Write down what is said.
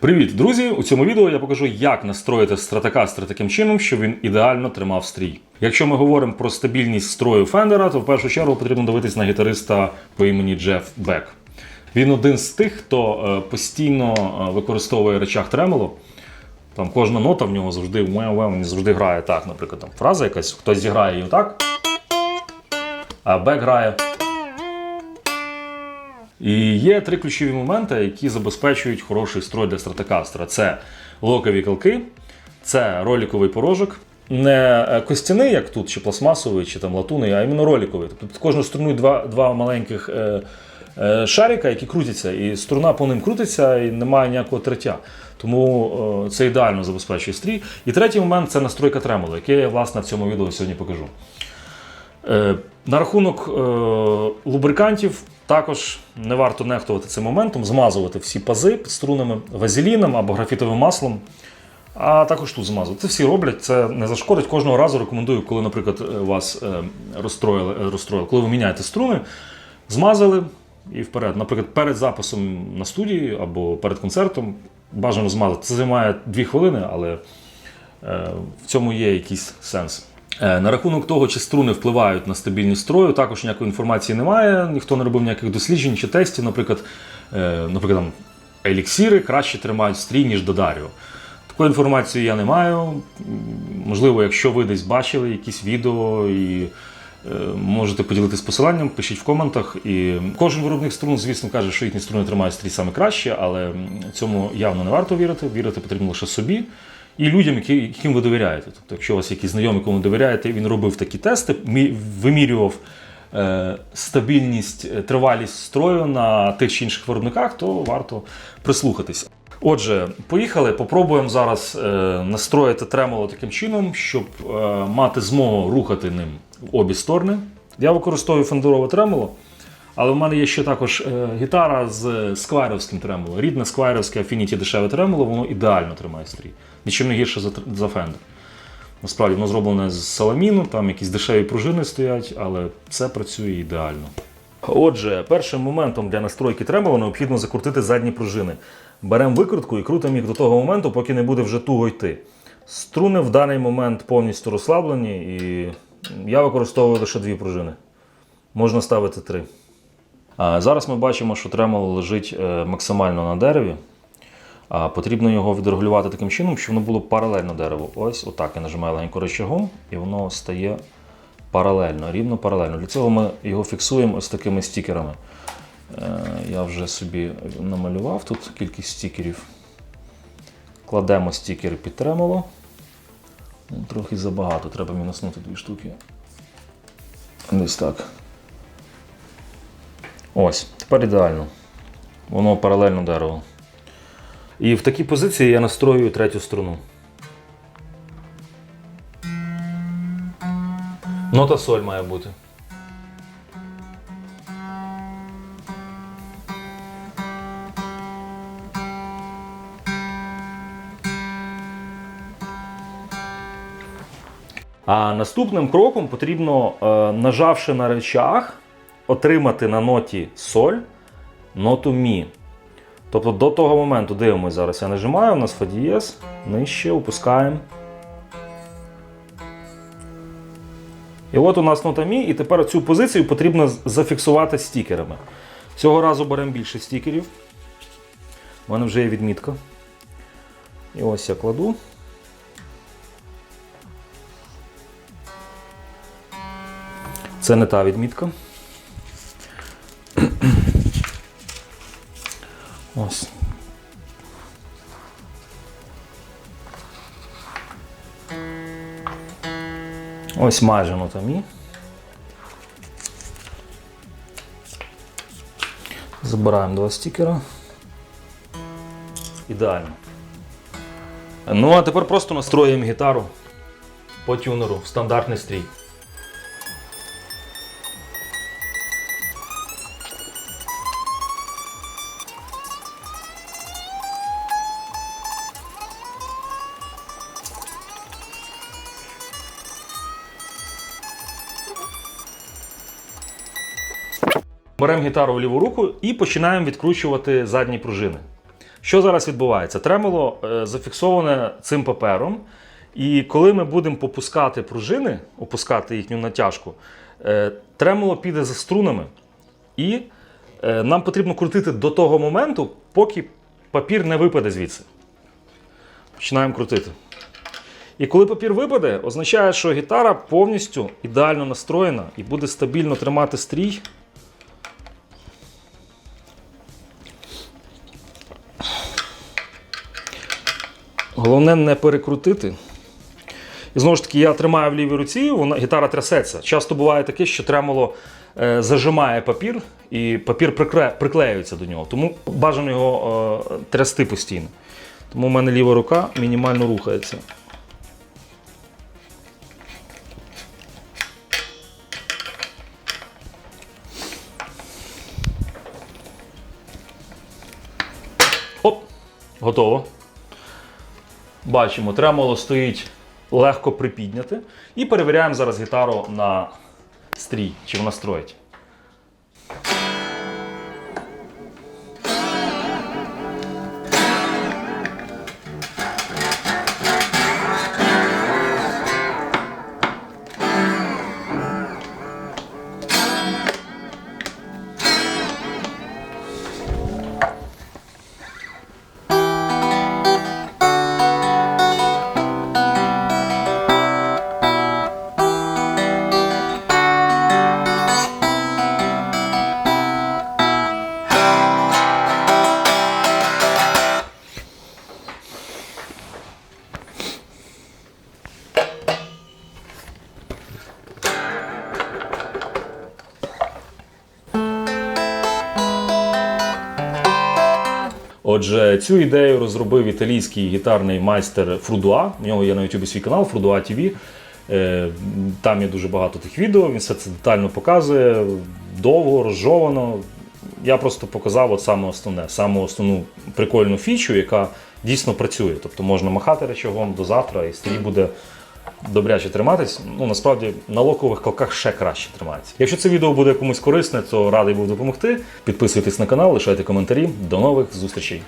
Привіт, друзі! У цьому відео я покажу, як настроїти стратокастер таким чином, щоб він ідеально тримав стрій. Якщо ми говоримо про стабільність строю Фендера, то в першу чергу потрібно дивитись на гітариста по імені Джеф Бек. Він один з тих, хто е, постійно е, використовує речах тремоло. Там кожна нота в нього завжди він завжди грає так. Наприклад, там фраза якась, хтось зіграє її так, а Бек грає. І є три ключові моменти, які забезпечують хороший строй для стратокастера. Це локові калки, це роліковий порожок. Не е, костяний, як тут, чи пластмасовий, чи там латунний, а іменно роліковий. Тобто під кожну струну два, два маленьких е, е, шарика, які крутяться, і струна по ним крутиться і немає ніякого третя. Тому е, це ідеально забезпечує стрій. І третій момент це настройка тремоло, яке я власне в цьому відео сьогодні покажу. Е, На рахунок е, лубрикантів також не варто нехтувати цим моментом, змазувати всі пази під струнами вазеліном або графітовим маслом, а також тут змазувати. Це всі роблять, це не зашкодить. Кожного разу рекомендую, коли, наприклад, вас е, розстроїли, розстроїли, коли ви міняєте струни, змазали і вперед. Наприклад, перед записом на студії або перед концертом бажано змазати. Це займає 2 хвилини, але в цьому є якийсь сенс. Е, На рахунок того, чи струни впливають на стабільність строю, також ніякої інформації немає. Ніхто не робив ніяких досліджень чи тестів. Наприклад, е, наприклад, там, еліксіри краще тримають стрій, ніж Додаріо. Такої інформації я не маю. Можливо, якщо ви десь бачили якісь відео і е, можете поділитися посиланням, пишіть в коментах. І кожен виробник струн, звісно, каже, що їхні струни тримають стрій саме краще, але цьому явно не варто вірити. Вірити потрібно лише собі і людям, яким ви довіряєте. Тобто, якщо у вас якісь знайомі, кому довіряєте, він робив такі тести, вимірював е, стабільність, е, тривалість строю на тих чи інших виробниках, то варто прислухатися. Отже, поїхали. Попробуємо зараз е, настроїти тремоло таким чином, щоб мати змогу рухати ним в обі сторони. Я використовую фендерове тремоло. Але в мене є ще також е, гітара з сквайровським тремоло. Рідне сквайровське Affinity дешеве тремоло, воно ідеально тримає стрій. Нічим не гірше за, за Fender. Насправді воно зроблене з саламіну, там якісь дешеві пружини стоять, але це працює ідеально. Отже, першим моментом для настройки тремоло необхідно закрутити задні пружини. Беремо викрутку і крутимо їх до того моменту, поки не буде вже туго йти. Струни в даний момент повністю розслаблені, і я використовую лише дві пружини. Можна ставити три. Зараз ми бачимо, що тремоло лежить е, максимально на дереві. Потрібно його відрегулювати таким чином, щоб воно було паралельно дереву. Ось отак я нажимаю легенько рычагом, і воно стає паралельно, рівно паралельно. Для цього ми його фіксуємо ось такими стікерами. Е, Я вже собі намалював тут кількість стікерів. Кладемо стікери під тремоло. Ну, Трохи забагато, треба мінуснути дві штуки. Десь так. Ось, тепер ідеально. Воно паралельно дереву. І в такій позиції я настроюю третю струну. Нота соль має бути. А наступним кроком потрібно, е, нажавши на речах, отримати на ноті соль ноту мі. Тобто до того моменту дивимося зараз. Я нажимаю, у нас фа дієз, нижче, опускаємо. І от у нас нота мі, і тепер цю позицію потрібно зафіксувати стікерами. Цього разу беремо більше стікерів. У мене вже є відмітка. І ось я кладу. Це не та відмітка. Ось. Ось майже нота мі. Забираємо два стікера. Ідеально. Ну, а тепер просто настроїмо гітару по тюнеру в стандартний стрій. Беремо гітару в ліву руку і починаємо відкручувати задні пружини. Що зараз відбувається? Тремоло е, зафіксоване цим папером, і коли ми будемо попускати пружини, опускати їхню натяжку, е, тремоло піде за струнами, і е, нам потрібно крутити до того моменту, поки папір не випаде звідси. Починаємо крутити. І коли папір випаде, означає, що гітара повністю ідеально настроєна і буде стабільно тримати стрій. Головне не перекрутити. І знову ж таки, я тримаю в лівій руці, вона, гітара трясеться. Часто буває таке, що тремоло е, зажимає папір, і папір прикре, приклеюється до нього. Тому бажано його е, трясти постійно. Тому в мене ліва рука мінімально рухається. Оп, готово. Бачимо, тремоло стоїть легко припідняти. І перевіряємо зараз гітару на стрій, чи вона строїть. Отже, цю ідею розробив італійський гітарний майстер Фрудуа. У нього є на YouTube свій канал Фрудуа TV. Е, Там є дуже багато тих відео, він все це детально показує, довго, розжовано. Я просто показав от саме основне, саме основну прикольну фічу, яка дійсно працює. Тобто можна махати речагом до завтра, і стрій буде добряче триматись. Ну насправді на локових колках ще краще тримається. Якщо це відео буде комусь корисне, то радий був допомогти. Підписуйтесь на канал, лишайте коментарі. До нових зустрічей.